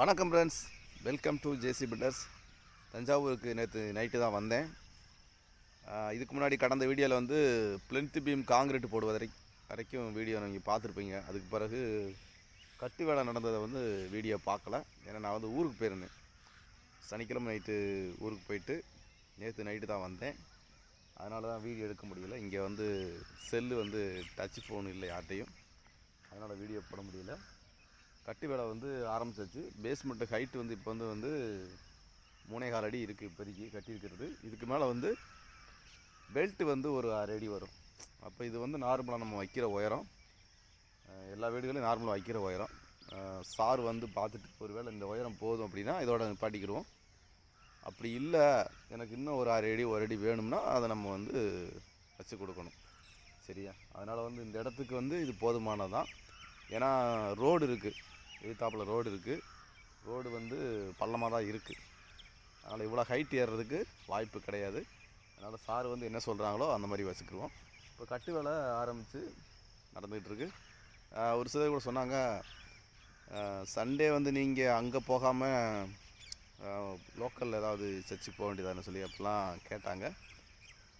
வணக்கம் friends welcome to JC builders தஞ்சாவூருக்கு நேற்று நைட்டு தான் வந்தேன். இதுக்கு முன்னாடி கடந்த வீடியோவில் வந்து பிளென்த் பீம் காங்கிரீட் போடுவதை வரைக்கும் வீடியோ நீங்கள் பார்த்துருப்பீங்க. அதுக்கு பிறகு கட்டு வேலை நடந்ததை வந்து வீடியோ பார்க்கல. ஏன்னா நான் வந்து ஊருக்கு போயிருந்தேன். சனிக்கிழமை நைட்டு ஊருக்கு போயிட்டு நேற்று நைட்டு தான் வந்தேன். அதனால தான் வீடியோ எடுக்க முடியல. இங்கே வந்து செல்லு வந்து டச் ஃபோன் இல்லை யார்கிட்டையும். அதனால் வீடியோ போட முடியல. கட்டு வேலை வந்து ஆரம்பிச்சாச்சு. பேஸ்மெண்ட்டு ஹைட்டு வந்து இப்போ வந்து வந்து மூணே கால் அடி இருக்குது இப்போதைக்கு கட்டியிருக்கிறது. இதுக்கு மேலே வந்து பெல்ட்டு வந்து ஒரு அரை அடி வரும். அப்போ இது வந்து நார்மலாக நம்ம வைக்கிற உயரம். எல்லா வீடுகளையும் நார்மலாக வைக்கிற உயரம். சார் வந்து பார்த்துட்டு ஒரு வேளை இந்த உயரம் போதும் அப்படின்னா இதோட நிப்பாட்டிக்கிடுவோம். அப்படி இல்லை எனக்கு இன்னும் ஒரு அரை அடி ஒரு அடி வேணும்னா அதை நம்ம வந்து வச்சு கொடுக்கணும். சரியா? அதனால் வந்து இந்த இடத்துக்கு வந்து இது போதுமானதான் ஏன்னா ரோடு இருக்குது எதிர்த்தாப்பில் ரோடு இருக்குது ரோடு வந்து பள்ளமாக தான் இருக்குது அதனால் இவ்வளோ ஹைட் ஏறுறதுக்கு வாய்ப்பு கிடையாது. அதனால் சார் வந்து என்ன சொல்கிறாங்களோ அந்த மாதிரி வச்சுக்கிருவோம். இப்போ கட்டு வேலை ஆரம்பித்து நடந்துகிட்ருக்கு. ஒரு சிலர் கூட சொன்னாங்க சண்டே வந்து நீங்கள் அங்கே போகாமல் லோக்கலில் ஏதாவது சர்ச்சுக்கு போக வேண்டியதானு சொல்லி அப்படிலாம் கேட்டாங்க.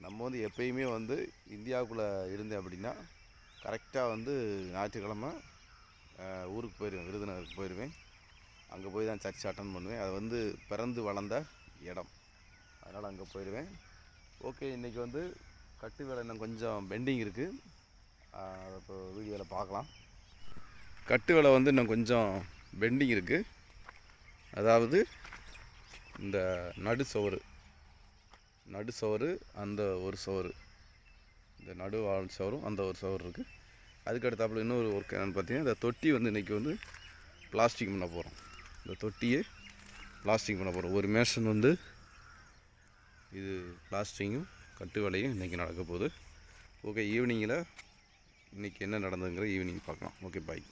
நம்ம வந்து எப்பயுமே வந்து இந்தியாவுக்குள்ளே இருந்தேன் அப்படின்னா கரெக்டாக வந்து ஞாயிற்றுக்கிழமை ஊருக்கு போயிடுவேன் விருதுநகருக்கு போயிடுவேன் அங்கே போய் தான் சர்ச் அட்டன் பண்ணுவேன். அது வந்து பிறந்து வளர்ந்த இடம். அதனால் அங்கே போயிடுவேன் ஓகே இன்றைக்கி வந்து கட்டு வேலை இன்னும் கொஞ்சம் பெண்டிங் இருக்குது அதை இப்போ வீடியோவில் பார்க்கலாம். கட்டு வேலை வந்து இன்னும் கொஞ்சம் பெண்டிங் இருக்குது அதாவது இந்த நடு சோறு. நடு சோறு அந்த ஒரு சோறு. இந்த நடு வாழ் சோறும் அந்த ஒரு சோறு இருக்குது அதுக்கு அடுத்தாப்புல இன்னொரு ஒர்க் என்னென்னு பார்த்தீங்கன்னா இந்த தொட்டி வந்து இன்றைக்கி வந்து பிளாஸ்டிக் பண்ண போகிறோம் இந்த தொட்டியை பிளாஸ்டிக் பண்ண போகிறோம் ஒரு மேஷன் வந்து இது பிளாஸ்டிக்கும் கட்டு வேலையும் இன்றைக்கி நடக்க போகுது. ஓகே ஈவினிங்கில் இன்றைக்கி என்ன நடந்ததுங்கிற ஈவினிங் பார்க்கலாம். Okay bye